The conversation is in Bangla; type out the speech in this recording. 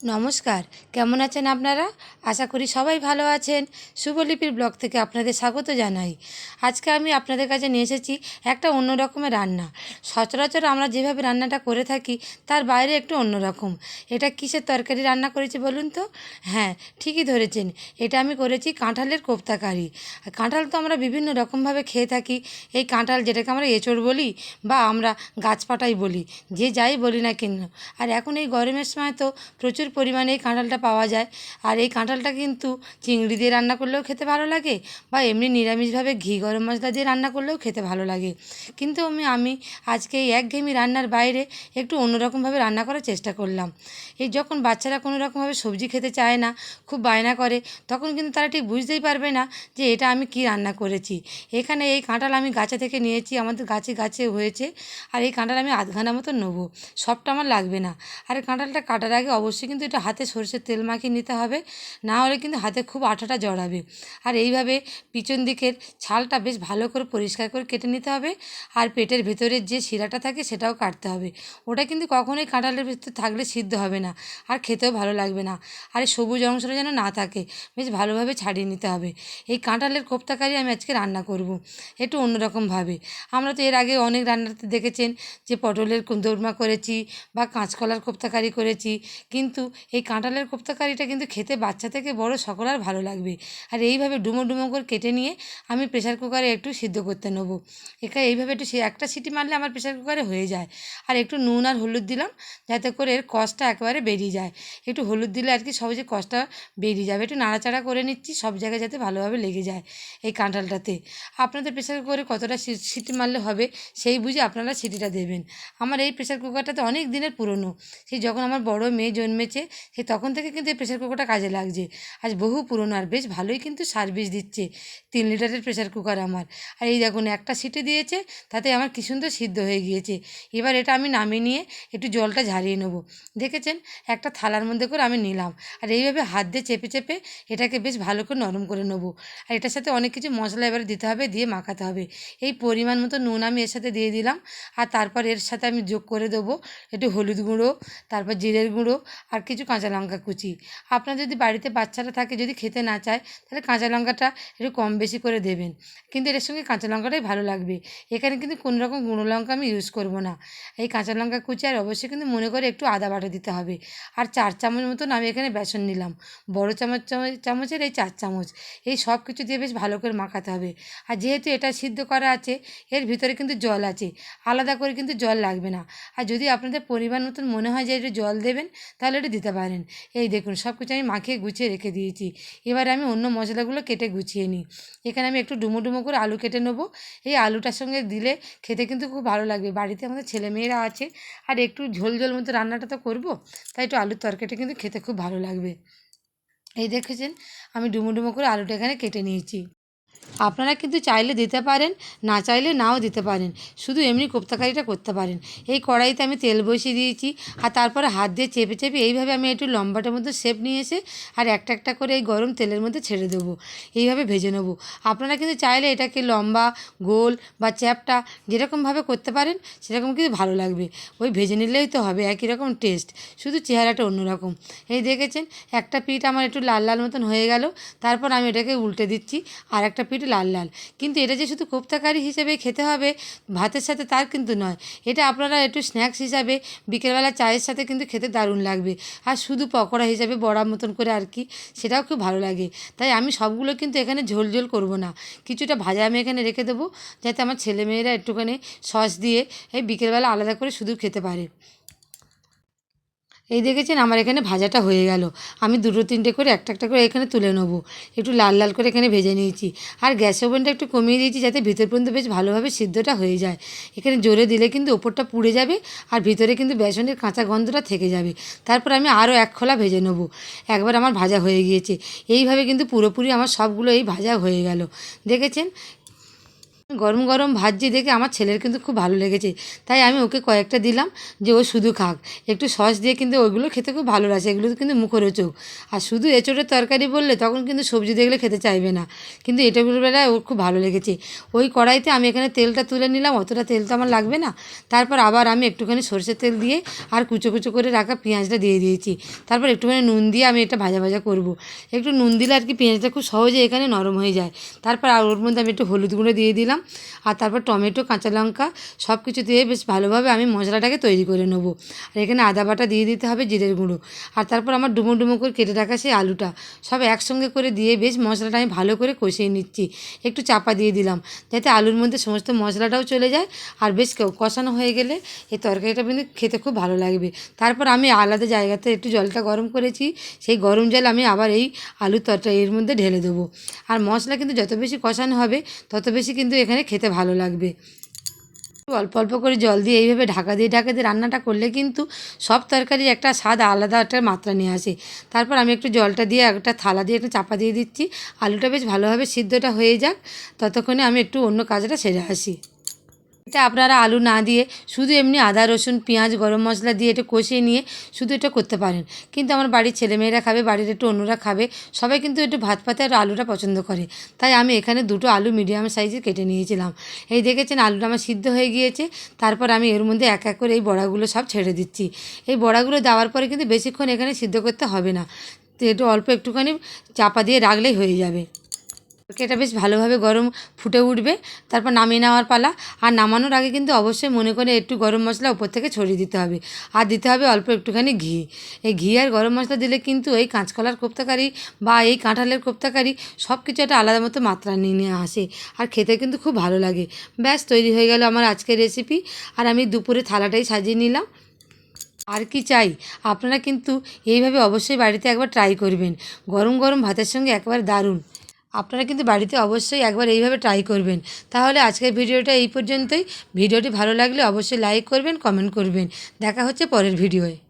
নমস্কার, কেমন আছেন আপনারা? আশা করি সবাই ভালো আছেন। শুভলিপির ব্লগ থেকে আপনাদের স্বাগত জানাই। আজকে আমি আপনাদের কাছে নিয়ে এসেছি একটা অন্য রকমের রান্না। সচরাচর আমরা যেভাবে রান্নাটা করে থাকি, তার বাইরে একটু অন্যরকম এটা কিসের তরকারি রান্না করেছি বলুন তো? হ্যাঁ ঠিকই ধরেছেন। এটা আমি করেছি কাঁঠালের কোপ্তা কারি আর কাঁঠাল তো আমরা বিভিন্ন রকমভাবে খেয়ে থাকি। এই কাঁঠাল যেটাকে আমরা এঁচড় বলি বা আমরা গাছপাটাই বলি, যে যাই বলি না কেন। আর এখন এই গরমের সময় তো প্রচুর পরিমাণে এই কাঁঠালটা পাওয়া যায়। আর এই কাঁঠালটা কিন্তু চিংড়ি দিয়ে রান্না করলেও খেতে ভালো লাগে বা এমনি নিরামিষভাবে ঘি গরম মশলা দিয়ে রান্না করলেও খেতে ভালো লাগে। কিন্তু আমি আমি আজকে এই একঘেয়েমি রান্নার বাইরে একটু অন্যরকমভাবে রান্না করার চেষ্টা করলাম। এই যখন বাচ্চারা কোনো রকমভাবে সবজি খেতে চায় না, খুব বায়না করে, তখন কিন্তু তারা ঠিক বুঝতেই পারবে না যে এটা আমি কী রান্না করেছি। এখানে এই কাঁঠাল আমি গাছে থেকে নিয়েছি, আমাদের গাছে গাছে হয়েছে, আর এই কাঁঠাল আমি আধ আধখানা মতো নেব, সবটা আমার লাগবে না। আর কাঁঠালটা কাটার আগে অবশ্যই কিন্তু এটা হাতে সরষের তেল মাখিয়ে নিতে হবে। না হলে কিন্তু হাতে খুব আঠাটা জড়াবে। আর এইভাবে পিছন দিকের ছালটা বেশ ভালো করে পরিষ্কার করে কেটে নিতে হবে। আর পেটের ভেতরের যে শিরাটা থাকে সেটাও কাটতে হবে। ওটা কিন্তু কখনোই কাঁঠালের ভিতর থাকলে সিদ্ধ হবে না। আর খেতেও ভালো লাগবে না। আর এই সবুজ অংশটা যেন না থাকে, বেশ ভালোভাবে ছাড়িয়ে নিতে হবে। এই কাঁঠালের কোপ্তাকারি আমি আজকে রান্না করব। একটু অন্যরকমভাবে। আমরা তো এর আগে অনেক রান্নাতে দেখেছেন যে পটলের কুন্দরমা করেছি বা কাঁচকলার কোপ্তাকারি করেছি। কিন্তু এই কাঁঠালের কোপ্তাকারিটা কিন্তু খেতে বাচ্চা থেকে বড় সকলের ভালো লাগবে। আর এইভাবে ডুমো ডুমো করে কেটে নিয়ে আমি প্রেশার কুকারে একটু সিদ্ধ করতে নেব। একা এইভাবে একটু একটা সিটি মারলে আমার প্রেশার কুকারে হয়ে যায়। আর একটু নুন আর হলুদ দিলাম, যাতে করে এর কষটা একেবারে বেরিয়ে যায়। একটু হলুদ দিলে আর কি সহজে কষটা বেরিয়ে যাবে। একটু নাড়াচাড়া করে নিচ্ছি, সব জায়গায় যাতে ভালোভাবে লেগে যায় এই কাঁঠালটাতে। আপনাদের প্রেশার কুকারে কতটা সিটি মারলে হবে সেই বুঝে আপনারা সিটিটা দেবেন। আমার এই প্রেশার কুকারটাতে অনেক দিনের পুরনো। সেই যখন আমার বড় মেয়ে জন্মেছে সেই তখন থেকে কিন্তু এই প্রেশার কুকারটা কাজে লাগছে। আজ বহু পুরনো আর বেশ ভালোই কিন্তু সার্ভিস দিচ্ছে তিন লিটারের প্রেশার কুকার আমার। আর এই দেখুন, একটা সিটি দিয়েছে, তাতে আমার কি সুন্দর সিদ্ধ হয়ে গিয়েছে। এবার এটা আমি নামিয়ে নিয়ে একটু জলটা ঝারিয়ে নেব। দেখেছেন? একটা থালার মধ্যে করে আমি নিলাম। আর এইভাবে হাত দিয়ে চেপে চেপে এটাকে বেশ ভালো করে নরম করে নেব। আর এটার সাথে অনেক কিছু মশলা এবারে দিতে হবে, দিয়ে মাখাতে হবে। এই পরিমাণ মতো নুন আমি এর সাথে দিয়ে দিলাম। আর তারপর এর সাথে আমি যোগ করে দেবো একটু হলুদ গুঁড়ো, তারপর জিরের গুঁড়ো, আর কিছু কাঁচা লঙ্কা কুচি। আপনার যদি বাড়িতে বাচ্চারা থাকে, যদি খেতে না চায়, তাহলে কাঁচা লঙ্কাটা একটু কম বেশি করে দেবেন। কিন্তু এর সঙ্গে কাঁচা লঙ্কাটাই ভালো লাগবে। এখানে কিন্তু কোনো রকম গুঁড়ো লঙ্কা আমি ইউজ করব না। এই কাঁচা লঙ্কা কুচি আর অবশ্যই কিন্তু মনে করে একটু আদা বাটা দিতে হবে। আর চার চামচ মতন আমি এখানে বেসন নিলাম। বড় চামচ চামচ, চামচের এই চার চামচ। এই সব কিছু দিয়ে বেশ ভালো করে মাখাতে হবে। আর যেহেতু এটা সিদ্ধ করা আছে, এর ভিতরে কিন্তু জল আছে। আলাদা করে কিন্তু জল লাগবে না। আর যদি আপনাদের পরিমাণ মতন মনে হয় যে একটু জল দেবেন, তাহলে একটু দিতে পারেন। এই দেখুন সব কিছু আমি মাখিয়ে গুছিয়ে রেখে দিয়েছি। এবারে আমি অন্য মশলাগুলো কেটে গুছিয়ে নিই। এখানে আমি একটু ডুমো ডুমো করে আলু কেটে নেব। এই আলুটার সঙ্গে দিলে খেতে কিন্তু খুব ভালো লাগবে। বাড়িতে আমাদের ছেলেমেয়েরা আছে। আর একটু ঝোল ঝোল মতো রান্নাটা তো করব, তাই একটু আলুর তরকারিটা কিন্তু খেতে খুব ভালো লাগবে। এই দেখেছেন, আমি ডুমো ডুমো করে আলুটা এখানে কেটে নিয়েছি। আপনারা কিন্তু চাইলে দিতে পারেন, না চাইলে নাও দিতে পারেন। শুধু এমনি কোপ্তাকারিটা করতে পারেন। এই কড়াইতে আমি তেল বসিয়ে দিয়েছি আর তারপরে হাত দিয়ে চেপে চেপে এইভাবে আমি একটু লম্বাটার মধ্যে শেপ নিয়ে এসে আর একটা একটা করে এই গরম তেলের মধ্যে ছেড়ে দেবো। এইভাবে ভেজে নেব। আপনারা কিন্তু চাইলে এটাকে লম্বা, গোল বা চ্যাপটা যেরকমভাবে করতে পারেন, সেরকম কিন্তু ভালো লাগবে। ওই ভেজে নিলেই তো হবে, একই রকম টেস্ট। শুধু চেহারাটা অন্যরকম। এই দেখেছেন, একটা পিঠ আমার একটু লাল লাল মতন হয়ে গেল। তারপর আমি এটাকে উল্টে দিচ্ছি আর একটা পিঠ লাল লাল। কিন্তু এটা যে শুধু কোপ্তাকারি হিসেবে খেতে হবে, ভাতের সাথে তার কিন্তু নয়। এটা আপনারা একটু স্ন্যাক্স হিসাবে বিকেলবেলা চায়ের সাথে কিন্তু খেতে দারুণ লাগবে। আর শুধু পকোড়া হিসাবে বড়া মতন করে আর কি, সেটাও খুব ভালো লাগে। তাই আমি সবগুলো কিন্তু এখানে ঝোল ঝোল করব না। কিছুটা ভাজা আমি এখানে রেখে দেবো, যাতে আমার ছেলেমেয়েরা একটুখানি সস দিয়ে এই বিকেলবেলা আলাদা করে শুধু খেতে পারে। এই দেখেছেন? আমার এখানে ভাজাটা হয়ে গেল। আমি দুটো তিনটে করে একটা একটা করে এখানে তুলে নেব। একটু লাল লাল করে এখানে ভেজে নিয়েছি। আর গ্যাস ওভেনটা একটু কমিয়ে দিয়েছি যাতে ভিতর পর্যন্ত বেশ ভালোভাবে সিদ্ধটা হয়ে যায়। এখানে জোরে দিলে কিন্তু ওপরটা পুড়ে যাবে আর ভিতরে কিন্তু বেসনের কাঁচা গন্ধটা থেকে যাবে। তারপর আমি আরও এক খোলা ভেজে নেব। একবার আমার ভাজা হয়ে গিয়েছে। এইভাবে কিন্তু পুরোপুরি আমার সবগুলো এই ভাজা হয়ে গেল। দেখেছেন? গরম গরম ভাজছি দেখে আমার ছেলের কিন্তু খুব ভালো লেগেছে। তাই আমি ওকে কয়েকটা দিলাম যে ও শুধু খাক। একটু সস দিয়ে কিন্তু ওইগুলো খেতে খুব ভালো লাগছে এগুলো কিন্তু মুখরোচক। আর শুধু এঁচোড়ের তরকারি বললে তখন কিন্তু সবজি দেখলে খেতে চাইবে না। কিন্তু এটা বেলায় ওর খুব ভালো লেগেছে। ওই কড়াইতে আমি এখানে তেলটা তুলে নিলাম, অতটা তেল তো আমার লাগবে না। তারপর আবার আমি একটুখানি সরষের তেল দিয়ে আর কুচো কুচো করে রাখা পেঁয়াজটা দিয়ে দিয়েছি। তারপর একটুখানি নুন দিয়ে আমি এটা ভাজা ভাজা করব। একটু নুন দিলে আর কি পেঁয়াজটা খুব সহজে এখানে নরম হয়ে যায়। তারপর আর ওর মধ্যে আমি একটু হলুদ গুঁড়ো দিয়ে দিলাম। আর তারপর টমেটো, কাঁচা লঙ্কা সব কিছু দিয়ে বেশ ভালোভাবে আমি মশলাটাকে তৈরি করে নেব। আর এখানে আদা বাটা দিয়ে দিতে হবে জিরের গুঁড়ো। আর তারপর আমার ডুমো ডুমো করে কেটে রাখা সেই আলুটা সব একসঙ্গে করে দিয়ে বেশ মশলাটা আমি ভালো করে কষিয়ে নিচ্ছি। একটু চাপা দিয়ে দিলাম যাতে আলুর মধ্যে সমস্ত মশলাটাও চলে যায়। আর বেশ কষানো হয়ে গেলে এই তরকারিটা কিন্তু খেতে খুব ভালো লাগবে। তারপর আমি আলাদা জায়গাতে একটু জলটা গরম করেছি। সেই গরম জল আমি আবার এই আলুর তরকারি এর মধ্যে ঢেলে দেবো। আর মশলা কিন্তু যত বেশি কষানো হবে তত বেশি কিন্তু এখানে খেতে ভালো লাগবে। অল্প অল্প করে জল দিয়ে এইভাবে ঢাকা দিয়ে ঢাকা দিয়ে রান্নাটা করলে কিন্তু সব তরকারির একটা স্বাদ আলাদা একটা মাত্রা নিয়ে আসে। তারপর আমি একটু জলটা দিয়ে একটা থালা দিয়ে একটু চাপা দিয়ে দিচ্ছি। আলুটা বেশ ভালোভাবে সিদ্ধটা হয়ে যাক। ততক্ষণে আমি একটু অন্য কাজটা সেরে আসি। এটা আপনারা আলু না দিয়ে শুধু এমনি আদা, রসুন, পেঁয়াজ, গরম মশলা দিয়ে এটা কষিয়ে নিয়ে শুধু এটা করতে পারেন। কিন্তু আমার বাড়ির ছেলেমেয়েরা খাবে, বাড়ির একটু অন্যরা খাবে, সবাই কিন্তু একটু ভাত পাতে আর আলুটা পছন্দ করে। তাই আমি এখানে দুটো আলু মিডিয়াম সাইজে কেটে নিয়েছিলাম। এই দেখেছেন আলুটা আমার সিদ্ধ হয়ে গিয়েছে, তারপর আমি এর মধ্যে এক এক করে এই বড়াগুলো সব ছেড়ে দিচ্ছি। এই বড়াগুলো দেওয়ার পরে কিন্তু বেশিক্ষণ এখানে সিদ্ধ করতে হবে না। তো একটু অল্প একটুখানি চাপা দিয়ে রাখলেই হয়ে যাবে। এটা বেশ ভালোভাবে গরম ফুটে উঠবে, তারপর নামিয়ে নেওয়ার পালা। আর নামানোর আগে কিন্তু অবশ্যই মনে করে একটু গরম মশলা উপর থেকে ছড়িয়ে দিতে হবে। আর দিতে হবে অল্প একটুখানি ঘি। এই ঘি আর গরম মশলা দিলে কিন্তু এই কাঁচকলার কোপ্তাকারি বা এই কাঁঠালের কোপ্তাকারি সব কিছু একটা আলাদা মতো মাত্রা নিয়ে নিয়ে আসে। আর খেতে কিন্তু খুব ভালো লাগে। ব্যাস, তৈরি হয়ে গেল আমার আজকের রেসিপি আর আমি দুপুরে থালাটাই সাজিয়ে নিলাম। আর কি চাই? আপনারা কিন্তু এইভাবে অবশ্যই বাড়িতে একবার ট্রাই করবেন। গরম গরম ভাতের সঙ্গে একবার দারুণ। আপনারা কিন্তু বাড়িতে অবশ্যই একবার এইভাবে ট্রাই করবেন। তাহলে আজকের ভিডিওটা এই পর্যন্তই। ভিডিওটি ভালো লাগলে অবশ্যই লাইক করবেন কমেন্ট করবেন। দেখা হচ্ছে পরের ভিডিওয়।